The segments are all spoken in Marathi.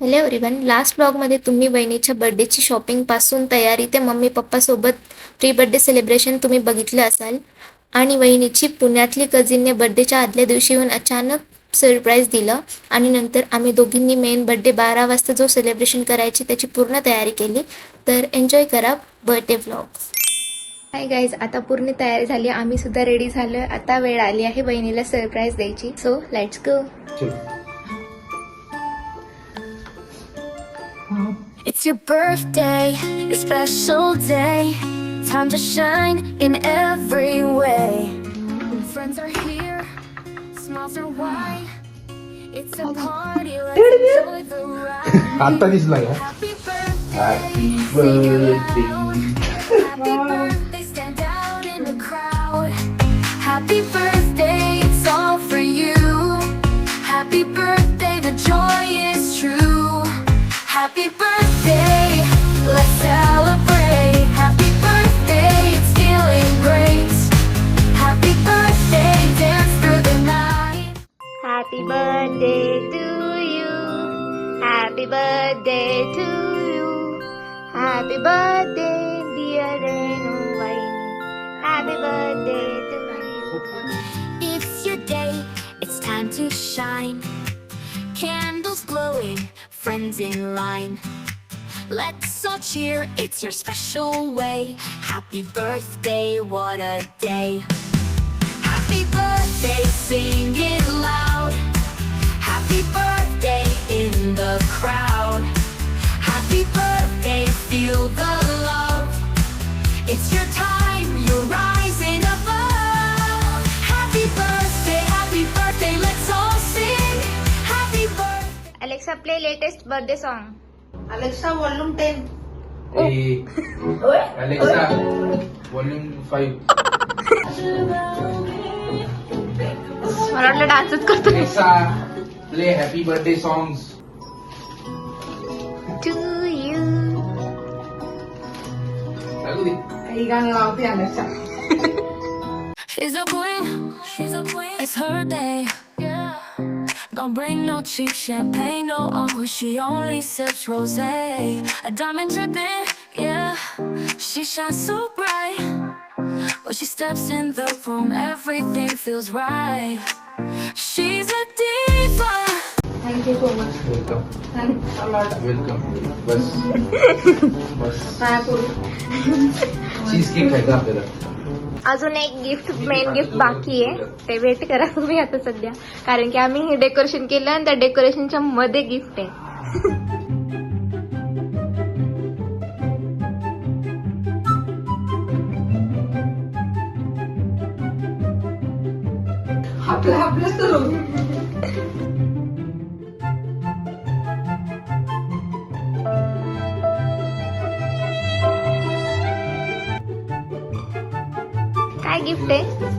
हॅलो एव्हरीवन लास्ट ब्लॉगमध्ये तुम्ही बहिणीच्या बड्डेची शॉपिंगपासून तयारी ते मम्मी पप्पासोबत प्री बड्डे सेलिब्रेशन तुम्ही बघितलं असाल. आणि वहिनीची पुण्यातली कझिनने बड्डेच्या आदल्या दिवशी येऊन अचानक सरप्राईज दिलं. आणि नंतर आम्ही दोघींनी मेन बड्डे बारा वाजता जो सेलिब्रेशन करायची त्याची पूर्ण तयारी केली. तर एन्जॉय करा बर्थडे ब्लॉग हाय गाईज आता पूर्ण तयारी झाली. आम्ही सुद्धा रेडी झालोय. आता वेळ आली आहे बहिणीला सरप्राईज द्यायची. So let's go It's your birthday, your special day. Time to shine in every way. Friends are here, smiles are wide. It's a party, let's enjoy the ride. आता दिसला का Happy birthday, Happy to you. birthday. Happy birthday, stand out in the crowd. Happy birthday, it's all for you. Happy birthday, the joy is true. Happy birthday, Birthday to you. Happy birthday to you. Happy birthday, dear Renu. Happy birthday to you. It's your day, it's time to shine. Candles glowing, friends in line. Let's all cheer, it's your special way. Happy birthday, what a day. Happy birthday, sing it loud. crowd. Happy birthday, feel the love. It's your time, you're rising above. Happy birthday, happy birthday, let's all sing. Happy birthday. Alexa, play latest birthday song. Alexa, volume 10. A Alexa volume five मला वाटलं डान्सच करतो Alexa play happy birthday songs She's a queen. She's a queen. It's her day. Yeah. Don't bring no cheap champagne, no uncle. She only sips rosé. A diamond dripping, yeah. She shines so bright. When she steps in the room, everything feels right. She's a diva. Thank you so much. Welcome. Thanks a lot. Welcome. Bus. Bus. Cheesecake खायचा आपल्याला? अजून एक गिफ्ट मेन गिफ्ट बाकी आहे. ते वेट करा तुम्ही आता सध्या. कारण की आम्ही हे डेकोरेशन केलं आणि त्या डेकोरेशनच्या मध्ये गिफ्ट आहे. आपलं आपलं काय गिफ्ट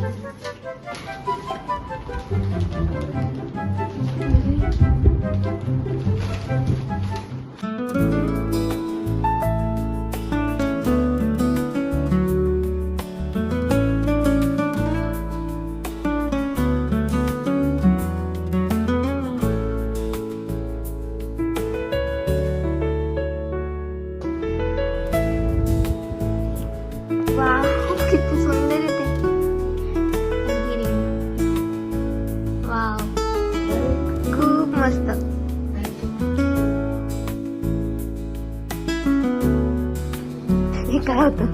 हे काय होतं?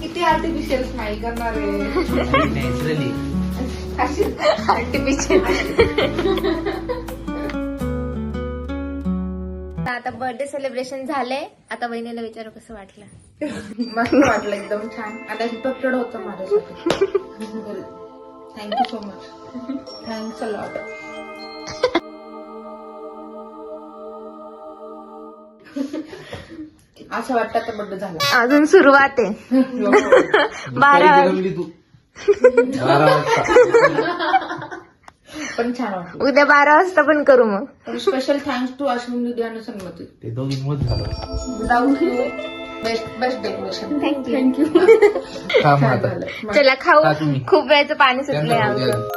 किती आर्टिफिशियल स्माईल करणार आहे? नॅचरली अशी आर्टिफिशियल आता बर्थडे सेलिब्रेशन झालंय. आता बहिणीला विचारू कसं वाटलं? मस्त वाटलं एकदम छान. अनएक्सपेक्टेड होतं माझ्यासाठी. Thank you so much thanks a lot असं वाटतं तर बड्डे झाला. अजून सुरुवात आहे. बारा पण छान वाटलं. उद्या बारा वाजता पण करू मग. स्पेशल थँक्स टू अश्विन दिदी आणि ते दोघी मत झालं. Best best decoration thank you thank you थांब आता. चला खाऊ. खूप वेळचं पाणी सुटलंय आमचं.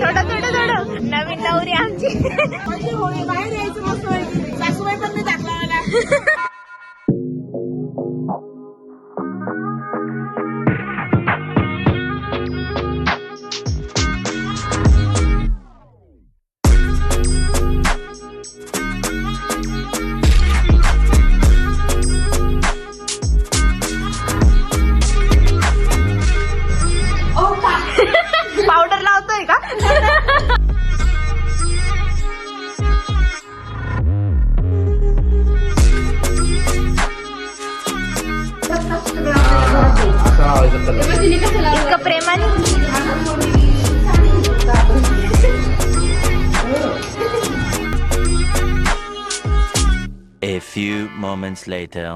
थोडं थोडं थोडं. नवीन नवरी आमची. पावडर इतकं प्रेमाने A few moments later.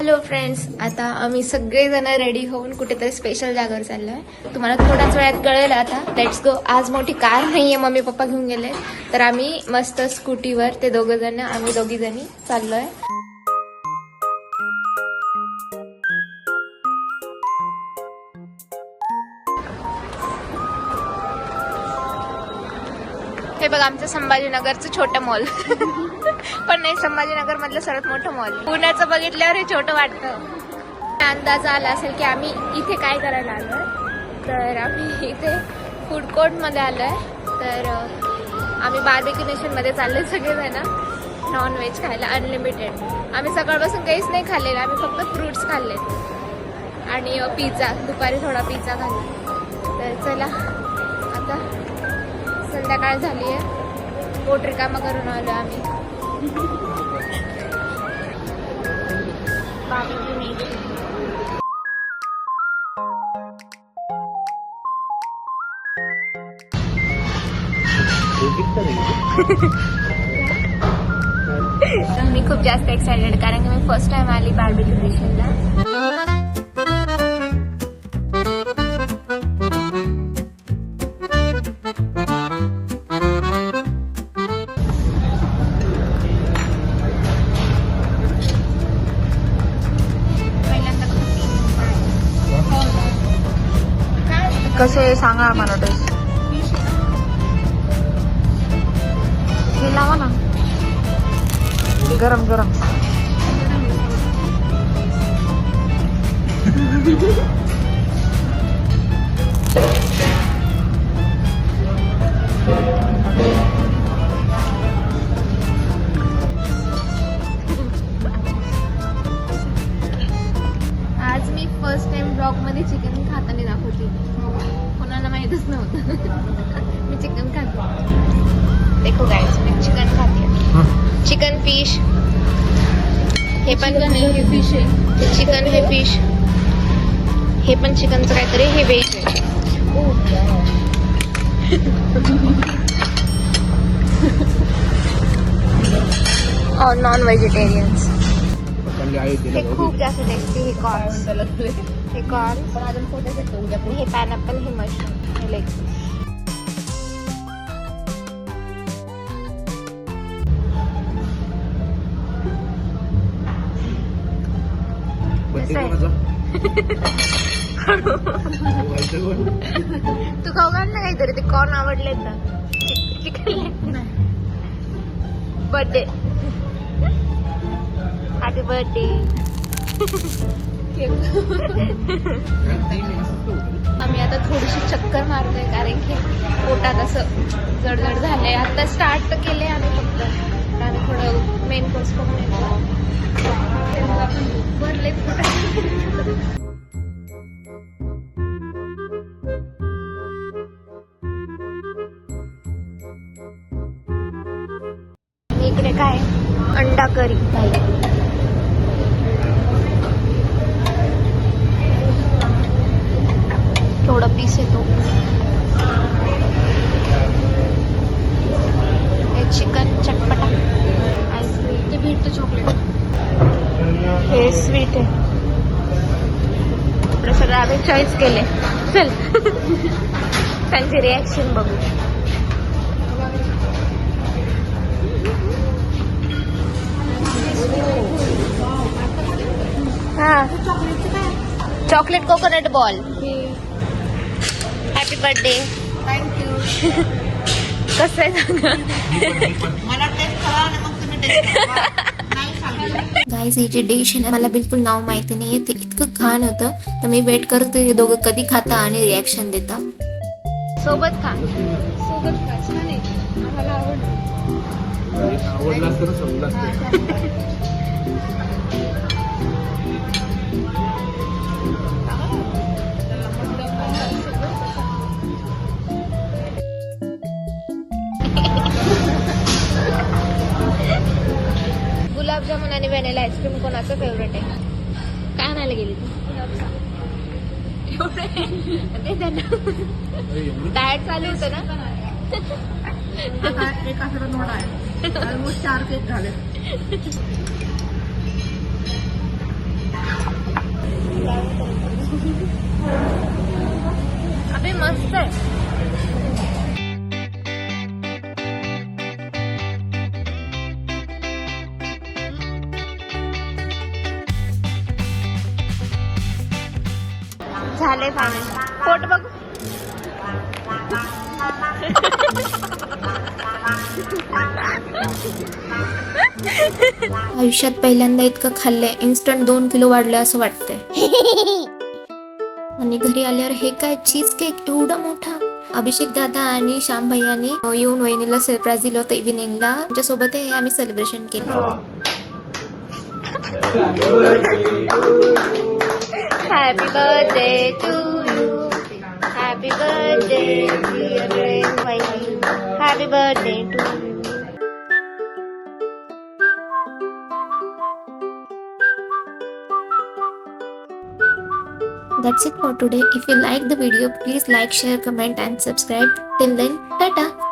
Hello friends आता आम्ही सगळेजण रेडी होऊन कुठेतरी स्पेशल जागेवर चाललोय. तुम्हाला थोड्याच वेळात कळेल आता. लेट्स गो आज मोठी कार नाहीये मम्मी पप्पा घेऊन गेले तर आम्ही मस्त स्कूटीवर ते दोघ जण आम्ही दोघी जणी चाललोय. हे आमचं संभाजीनगरचं छोटं मॉल पण नाही संभाजीनगर मधलं सर्वात मोठं मॉल पुण्याचं बघितल्यावर हे छोटं वाटतं. अंदाज आला असेल की आम्ही इथे काय करायला आलो तर आम्ही इथे फूड कोर्टमध्ये आलोय. तर आम्ही बार्बिक्यू नेशनमध्ये चाललोय सगळेजण. नॉन व्हेज खायला अनलिमिटेड आम्ही सकाळपासून काहीच नाही खाल्लेलं आम्ही फक्त फ्रुट्स खाल्ले आणि पिझ्झा दुपारी थोडा पिझ्झा खाल्ला. तर चला आता संध्याकाळ झाली आहे. पोट रिकामा करून आलो आम्ही. मी खूप जास्त एक्सायटेड कारण की मी फर्स्ट टाइम आली बार्बिक्यू नेशनला कसे सांगा आम्हाला टेस्ट हे लावा ना गरम गरम हे चिकन हे फिश हे पण चिकनचं काहीतरी हे व्हेज आहे. नॉन व्हेजिटेरियन्स हे खूप जास्त टेस्टी हे कॉर्न्स हे कॉर्न्स हे पायनॅपल हे मशरूम हे लेग तू खाऊ घाल ना काहीतरी ते कॉर्न आवडलेत ना चिकन बर्थडे हॅपी बर्थडे आम्ही आता थोडीशी चक्कर मारतोय कारण की पोटात असं जडजड झालंय. आता स्टार्ट तर केले आम्ही फक्त. आम्ही थोडं मेन कोर्स करून येतो भरले पोटात अंडा करी थोडं पीस येतो हे चिकन चटपटा. आईस्क्रीम ते भेटतं चॉकलेट हे स्वीट आहे. सगळं आम्ही चॉईस केले. चल. त्यांची रिॲक्शन बघू. हा. Chocolate coconut ball. Happy birthday thank you कसं आहे सांगा? नाही गाईज ही जी डिश आहे ना मला बिलकुल नाव माहिती नाहीये. ते इतकं घाण होतं. तर मी वेट करते. हे दोघं कधी खाता आणि रिॲक्शन देता. सोबत खा. सोबत खा. छान आहे. आम्हाला आवडलं. आवडला असतं ना समजलं असतं गुलाबजामुन आणि व्हॅनिला आईस्क्रीम कोणाचं फेवरेट आहे? काय आणायला गेली तू? डाएट चालू होतं ना? एक आठवडा नोड आहे. ऑलमोस्ट चार केक झाले. अबे मस्त आहे. झाले फायनल आयुष्यात पहिल्यांदा इतकं खाल्लंय इन्स्टंट दोन किलो वाढलं असं वाटतंय. आणि घरी आल्यावर हे काय चीज केक एवढा मोठा? अभिषेक दादा आणि श्याम भैयानी येऊन वहिनीला सरप्राईज दिलं होतं इव्हिनिंगला त्यांच्यासोबत हे आम्ही सेलिब्रेशन केलं. Happy birthday to you happy birthday happy birthday to That's it for today. If you like the video, please like, share, comment and subscribe. Till then, tata.